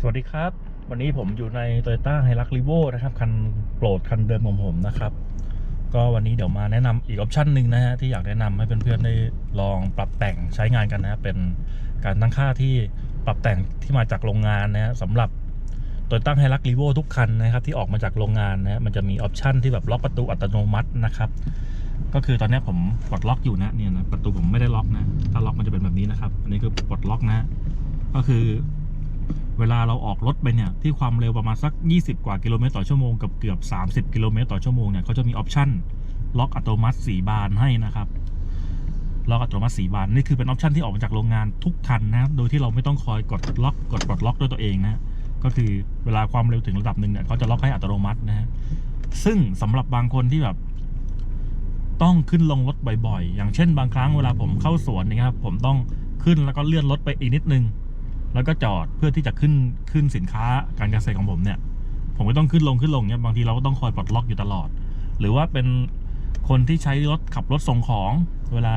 สวัสดีครับ วันนี้ผมอยู่ใน Toyota h i l u x r e v o นะครับ คันโปรดคันเดิมของผมนะครับ ก็วันนี้เดี๋ยวมาแนะนำอีกออปชันหนึ่งนะฮะ ที่อยากแนะนำให้เพื่อนๆได้ลองปรับแต่งใช้งานกันนะเป็นการตั้งค่าที่ปรับแต่งที่มาจากโรงงานนะฮะสำหรับ Toyota h i l u x r e v o ทุกคันนะครับ ที่ออกมาจากโรงงานนะฮะมันจะมีออปชันที่แบบล็อกประตูอัตโนมัตินะครับ ก็คือตอนนี้ผมปลดล็อกอยู่นะเนี่ยนะประตูผมไม่ได้ล็อกนะถ้าล็อกมันจะเป็นแบบนี้นะครับ อันนี้คือปลดล็อกนะ ก็คือ เวลาเราออกรถไปเนี่ยที่ความเร็วประมาณสัก 20 กว่ากิโลเมตรต่อชั่วโมงกับเกือบ 30 กิโลเมตรต่อชั่วโมงเนี่ยเขาจะมีออปชั่นล็อกอัตโนมัติสีบานให้นะครับล็อกอัตโนมัติสีบานนี่คือเป็นออปชั่นที่ออกมาจากโรงงานทุกคันนะโดยที่เราไม่ต้องคอยกดล็อกกดปลดล็อกด้วยตัวเองนะก็คือเวลาความเร็วถึงระดับหนึ่งเนี่ยเขาจะล็อกให้อัตโนมัตินะฮะซึ่งสำหรับบางคนที่แบบต้องขึ้นลงรถบ่อยๆ อย่างเช่นบางครั้งเวลาผมเข้าสวนนะครับผมต้องขึ้นแล้วก็เลื่อนรถไปอีกนิดนึง แล้วก็จอดเพื่อที่จะขึ้นขึ้นสินค้าการเกษตรของผมเนี่ย ผมก็ต้องขึ้นลงขึ้นลงเนี่ยบางทีเราก็ต้องคอยปลดล็อกอยู่ตลอด หรือว่าเป็นคนที่ใช้รถขับรถส่งของเวลา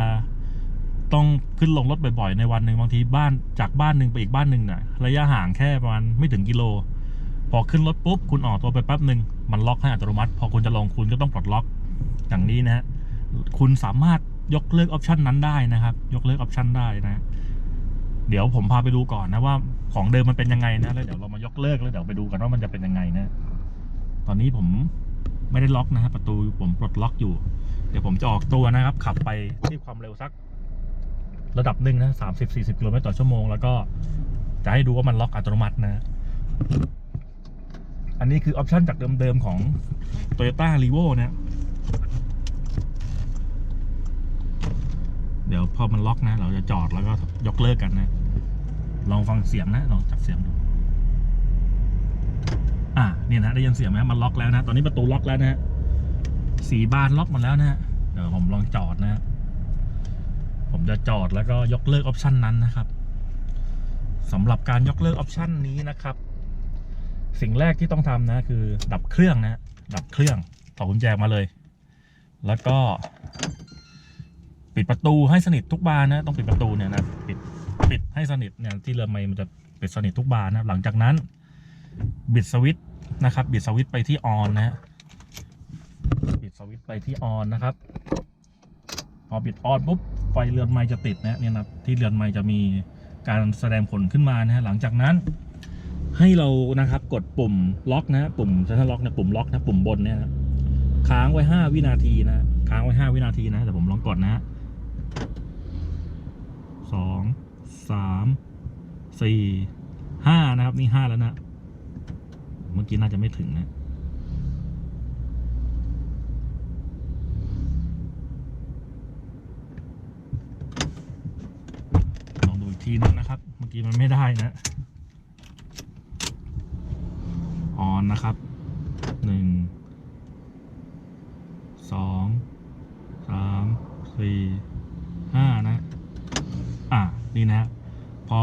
ต้องขึ้นลงรถบ่อยๆ ในวันหนึ่งบางทีบ้านจากบ้านหนึ่งไปอีกบ้านหนึ่งเนี่ยระยะห่างแค่ประมาณไม่ถึงกิโล พอขึ้นรถปุ๊บคุณออกตัวไปแป๊บหนึ่งมันล็อกให้อัตโนมัติ พอคุณจะลงคุณก็ต้องปลดล็อกอย่างนี้นะฮะคุณสามารถยกเลิกออปชันนั้นได้นะครับ ยกเลิกออปชันได้นะ เดี๋ยวผมพาไปดูก่อนนะว่าของเดิมมันเป็นยังไงนะแล้วเดี๋ยวเรามายกเลิกแล้วเดี๋ยวไปดูกันว่ามันจะเป็นยังไงนะ ตอนนี้ผมไม่ได้ล็อกนะฮะประตูผมปลดล็อกอยู่ เดี๋ยวผมจะออกตัวนะครับ ขับไปที่ความเร็วสัก ระดับหนึ่งนะสามสิบสี่สิบกิโลเมตรต่อชั่วโมงแล้วก็จะให้ดูว่ามันล็อกอัตโนมัตินะ อันนี้คือออปชันจากเดิมๆของ Toyota r e v o นะ เดี๋ยวพอมันล็อกนะ เราจะจอดแล้วก็ยกเลิกกันนะ ลองฟังเสียงนะลองจับเสียงดู อะเนี่ยนะได้ยินเสียงไหมมันล็อกแล้วนะ ตอนนี้ประตูล็อกแล้วนะสีบานล็อกหมดแล้วนะเดี๋ยวผมลองจอดนะ ผมจะจอดแล้วก็ยกเลิกออปชันนั้นนะครับสำหรับการยกเลิกออปชันนี้นะครับ สิ่งแรกที่ต้องทำนะ คือดับเครื่องนะ ดับเครื่องถอกุญแจมาเลย แล้วก็ ปิดประตูให้สนิททุกบานนะต้องปิดประตูเนี่ยนะปิดปิดให้สนิทเนี่ยที่เรือไม่มันจะปิดสนิททุกบานนะหลังจากนั้น บิดสวิตช์นะครับ บิดสวิตช์ไปที่ออนนะฮะบิดสวิตช์ไปที่ออนนะครับ พอบิดออนปุ๊บไฟเรือนไม้จะติดนะเนี่ยนะที่เรือนไม้จะมีการแสดงผลขึ้นมานะฮะหลังจากนั้นให้เรานะครับกดปุ่มล็อกนะปุ่มเซนทรัลล็อกนี่ยปุ่มล็อกนะปุ่มบนเนี่ยนะค้างไว้ 5 วินาทีนะค้างไว้ 5 วินาทีนะแต่ผมลองกดนะฮะ สองสามสี่ห้านะครับ นี่ห้าแล้วนะ เมื่อกี้น่าจะไม่ถึงนะลองดูอีกทีนึงนะครับ เมื่อกี้มันไม่ได้นะออนนะครับหนึ่งสองสามสี่ห้า นี่นะ พอ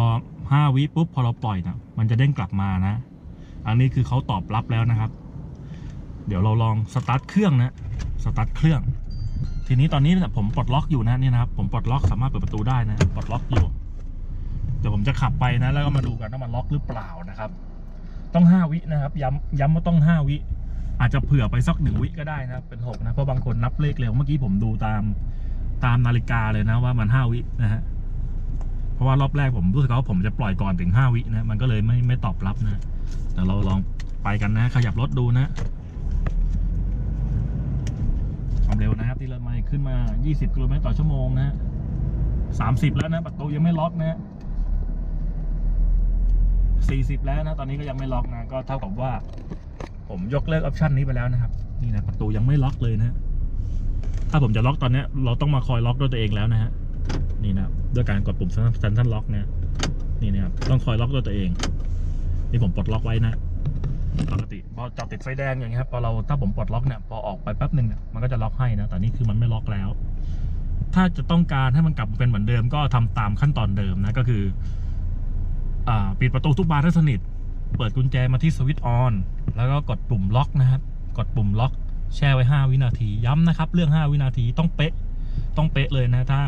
ห้าวิปุ๊บพอเราปล่อยนะมันจะเด้งกลับมานะ อันนี้คือเขาตอบรับแล้วนะครับ เดี๋ยวเราลองสตาร์ทเครื่องนะสตาร์ทเครื่อง ทีนี้ตอนนี้เนี่ยผมปลดล็อกอยู่นะนี่นะครับ ผมปลดล็อกสามารถเปิดประตูได้นะปลดล็อกอยู่เดี๋ยวผมจะขับไปนะ แล้วก็มาดูกันว่ามันล็อกหรือเปล่านะครับ ต้องห้าวินะครับ ย้ำย้ำว่าต้องห้าวิ อาจจะเผื่อไปสักหนึ่งวิก็ได้นะเป็นหกนะ เพราะบางคนนับเลขเร็วเมื่อกี้ผมดูตามตามนาฬิกาเลยนะว่ามันห้าวินะฮะ เพราะว่ารอบแรกผมรู้สึกว่าผมจะปล่อยก่อนถึงห้าวินะ มันก็เลยไม่ไม่ตอบรับนะแต่เราลองไปกันนะ ขยับรถดูนะความเร็วนะครับที่เรามาขึ้นมา 20 กิโลเมตรต่อชั่วโมงนะ30 แล้วนะประตูยังไม่ล็อกนะ40 แล้วนะ ตอนนี้ก็ยังไม่ล็อกนะ ก็เท่ากับว่า ผมยกเลิกออปชันนี้ไปแล้วนะครับ นี่นะประตูยังไม่ล็อกเลยนะ ถ้าผมจะล็อกตอนนี้เราต้องมาคอยล็อกด้วยตัวเองแล้วนะฮะ นี่นะครับด้วยการกดปุ่มเซนทันล็อกเนี่ยนี่นะครับต้องคอยล็อกด้วยตัวเอง นี่ผมปลดล็อกไว้นะปกติพอจอดติดไฟแดงอย่างเงี้ยครับพอเราถ้าผมปลดล็อกเนี่ยพอออกไปแป๊บหนึ่งเนี่ยมันก็จะล็อกให้นะแต่นี่คือมันไม่ล็อกแล้ว ถ้าจะต้องการให้มันกลับเป็นเหมือนเดิมก็ทำตามขั้นตอนเดิมนะก็คืออ่าปิดประตูทุกบานให้สนิท เปิดกุญแจมาที่สวิตช์ออนแล้วก็กดปุ่มล็อกนะครับกดปุ่มล็อกแช่ไว้ 5 วินาทีย้ำนะครับ เรื่อง 5 วินาทีต้องเป๊ะต้องเป๊ะเลยนะถ้า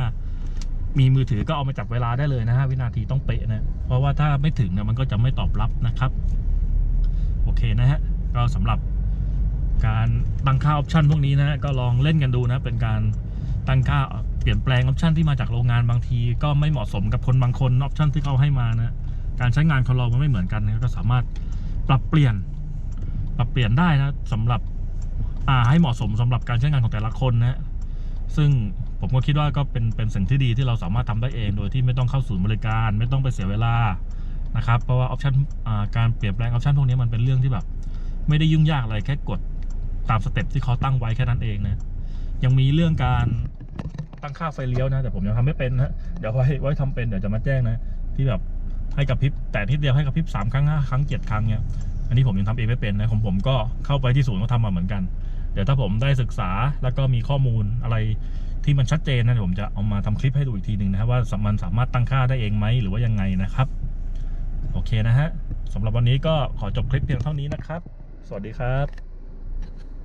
มีมือถือก็เอามาจับเวลาได้เลยนะฮะวินาทีต้องเป๊ะนะ เพราะว่าถ้าไม่ถึงเนี่ยมันก็จะไม่ตอบรับนะครับ โอเคนะฮะก็สำหรับการตั้งค่าออปชันพวกนี้นะฮะก็ลองเล่นกันดูนะเป็นการตั้งค่าเปลี่ยนแปลงออปชันที่มาจากโรงงานบางที ก็ไม่เหมาะสมกับคนบางคนออปชันที่เขาให้มานะการใช้งานของเรามันไม่เหมือนกันนะก็สามารถปรับเปลี่ยนปรับเปลี่ยนได้นะสำหรับอ่าให้เหมาะสมสำหรับการใช้งานของแต่ละคนนะ ซึ่งผมก็คิดว่าก็เป็นเป็นสิ่งที่ดีที่เราสามารถทำได้เอง โดยที่ไม่ต้องเข้าศูนย์บริการ ไม่ต้องไปเสียเวลานะครับเพราะว่าออปชันการเปลี่ยนแปลงออปชันพวกนี้มันเป็นเรื่องที่แบบ ไม่ได้ยุ่งยากอะไรแค่กดตามสเต็ปที่เขาตั้งไว้แค่นั้นเองนะยังมีเรื่องการตั้งค่าไฟเลี้ยวนะ แต่ผมยังทำไม่เป็นนะเดี๋ยวไว้ไว้ทำเป็นเดี๋ยวจะมาแจ้งนะ ที่แบบให้กับพริบแต่ทีเดียวให้กับพริบสามครั้งห้าครั้งเจ็ดครั้งเนี่ยอันนี้ผมยังทำเองไม่เป็นนะของผมก็เข้าไปที่ศูนย์ก็ทำมาเหมือนกัน ดี๋ยวถ้าผมได้ศึกษาแล้วก็มีข้อมูลอะไรที่มันชัดเจนนะเดี๋ยวผมจะเอามาทำคลิปให้ดูอีกทีหนึ่งนะครับว่ามันสามารถตั้งค่าได้เองไหมหรือว่ายังไงนะครับ โอเคนะฮะสำหรับวันนี้ก็ขอจบคลิปเพียงเท่านี้นะครับ สวัสดีครับ